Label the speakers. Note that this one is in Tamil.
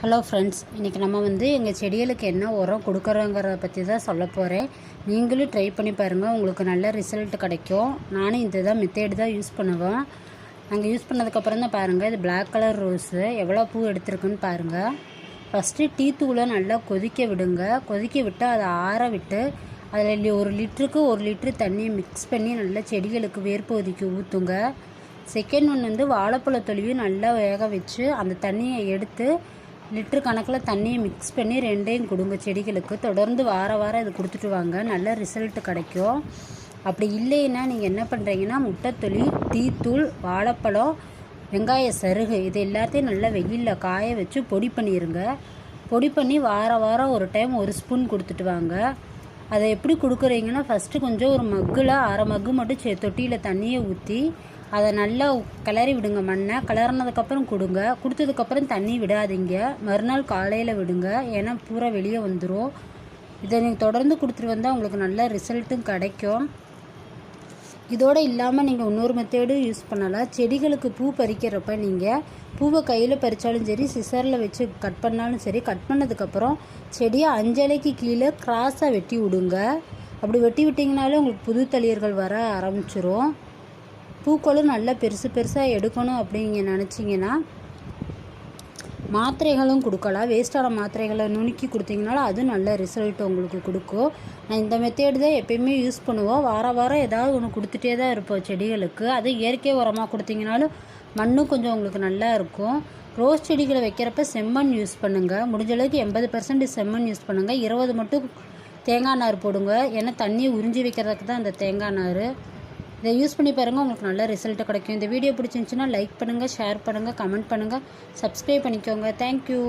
Speaker 1: ஹலோ ஃப்ரெண்ட்ஸ் இன்றைக்கி நம்ம வந்து எங்கள் செடிகளுக்கு என்ன உரம் கொடுக்குறோங்கிறத பற்றி தான் சொல்ல போகிறேன் நீங்களும் ட்ரை பண்ணி பாருங்கள் உங்களுக்கு நல்ல ரிசல்ட் கிடைக்கும். நானும் இந்த தான் மெத்தேடு தான் யூஸ் பண்ணுவேன். நாங்கள் யூஸ் பண்ணதுக்கப்புறம் தான் பாருங்கள் இது பிளாக் கலர் ரோஸு எவ்வளோ பூ எடுத்திருக்குன்னு பாருங்கள் ஃபஸ்ட்டு டீ தூளை நல்லா கொதிக்க விடுங்க. கொதிக்க விட்டு அதை ஆற விட்டு அதில் ஒரு லிட்டருக்கு ஒரு லிட்ரு தண்ணியை மிக்ஸ் பண்ணி நல்லா செடிகளுக்கு வேர்ப்பகுதிக்கு ஊற்றுங்க செகண்ட் ஒன்று வந்து வாழைப்பழ தொழிவு நல்லா வேக வச்சு அந்த தண்ணியை எடுத்து லிட்டர் கணக்கில் தண்ணியை மிக்ஸ் பண்ணி ரெண்டையும் கொடுங்க. செடிகளுக்கு தொடர்ந்து வார வாரம் இது கொடுத்துட்டு வாங்க. நல்ல ரிசல்ட் கிடைக்கும். அப்படி இல்லைன்னா நீங்கள் என்ன பண்ணுறீங்கன்னா முட்டைத்தொளி தீத்தூள் வாழைப்பழம் வெங்காய சருகு இது எல்லாத்தையும் நல்லா வெயிலில் காய வச்சு பொடி பண்ணிடுங்க பொடி பண்ணி வார வாரம் ஒரு டைம் ஒரு ஸ்பூன் கொடுத்துட்டு வாங்க. அதை எப்படி கொடுக்குறீங்கன்னா ஃபஸ்ட்டு கொஞ்சம் ஒரு மக்கில் அரை மக்கு மட்டும் செ தொட்டியில் தண்ணியை ஊற்றி அதை நல்லா கிளறி விடுங்க மண்ணை. கிளறினதுக்கப்புறம் கொடுங்க. கொடுத்ததுக்கப்புறம் தண்ணி விடாதீங்க. மறுநாள் காலையில் விடுங்க. ஏன்னா பூரா வெளியே வந்துடும் இதை நீங்கள் தொடர்ந்து கொடுத்துட்டு வந்தால் உங்களுக்கு நல்ல ரிசல்ட்டும் கிடைக்கும். இதோடு இல்லாமல் நீங்கள் இன்னொரு மெத்தேடும் யூஸ் பண்ணலாம். செடிகளுக்கு பூ பறிக்கிறப்ப நீங்கள் பூவை கையில் பறித்தாலும் சரி சிசரில் வச்சு கட் பண்ணாலும் சரி கட் பண்ணதுக்கப்புறம் செடியை அஞ்சலைக்கு கீழே கிராஸாக வெட்டி விடுங்க. அப்படி வெட்டி விட்டிங்கனாலே உங்களுக்கு புது தளிர்கள் வர ஆரம்பிச்சிரும். பூக்களும் நல்லா பெருசு பெருசாக எடுக்கணும் அப்படிங்க நினச்சிங்கன்னா மாத்திரைகளும் கொடுக்கலாம் வேஸ்டான மாத்திரைகளை நுணுக்கி கொடுத்தீங்கனாலும் அதுவும் நல்ல ரிசல்ட் உங்களுக்கு கொடுக்கும். நான் இந்த மெத்தேடு தான் எப்பயுமே யூஸ் பண்ணுவோம். வார வாரம் ஏதாவது ஒன்று கொடுத்துட்டே தான் இருப்போம் செடிகளுக்கு. அது இயற்கை உரமாக கொடுத்தீங்கனாலும் மண்ணும் கொஞ்சம் உங்களுக்கு நல்லா இருக்கும். ரோஸ் செடிகளை வைக்கிறப்ப செம்மண் யூஸ் பண்ணுங்கள் முடிஞ்சளவுக்கு எண்பது பர்சன்ட் செம்மண் யூஸ் பண்ணுங்கள் இருபது மட்டும் தேங்காய் நார் போடுங்க. ஏன்னா தண்ணியை உறிஞ்சி வைக்கிறதுக்கு தான் அந்த தேங்காய் நார். இதை யூஸ் பண்ணி பாருங்கள் உங்களுக்கு நல்ல ரிசல்ட்டு கிடைக்கும். இந்த வீடியோ பிடிச்சிருந்துச்சுன்னா லைக் பண்ணுங்கள் ஷேர் பண்ணுங்கள் கமெண்ட் பண்ணுங்கள் சப்ஸ்கிரைப் பண்ணிக்கோங்க. தேங்க்யூ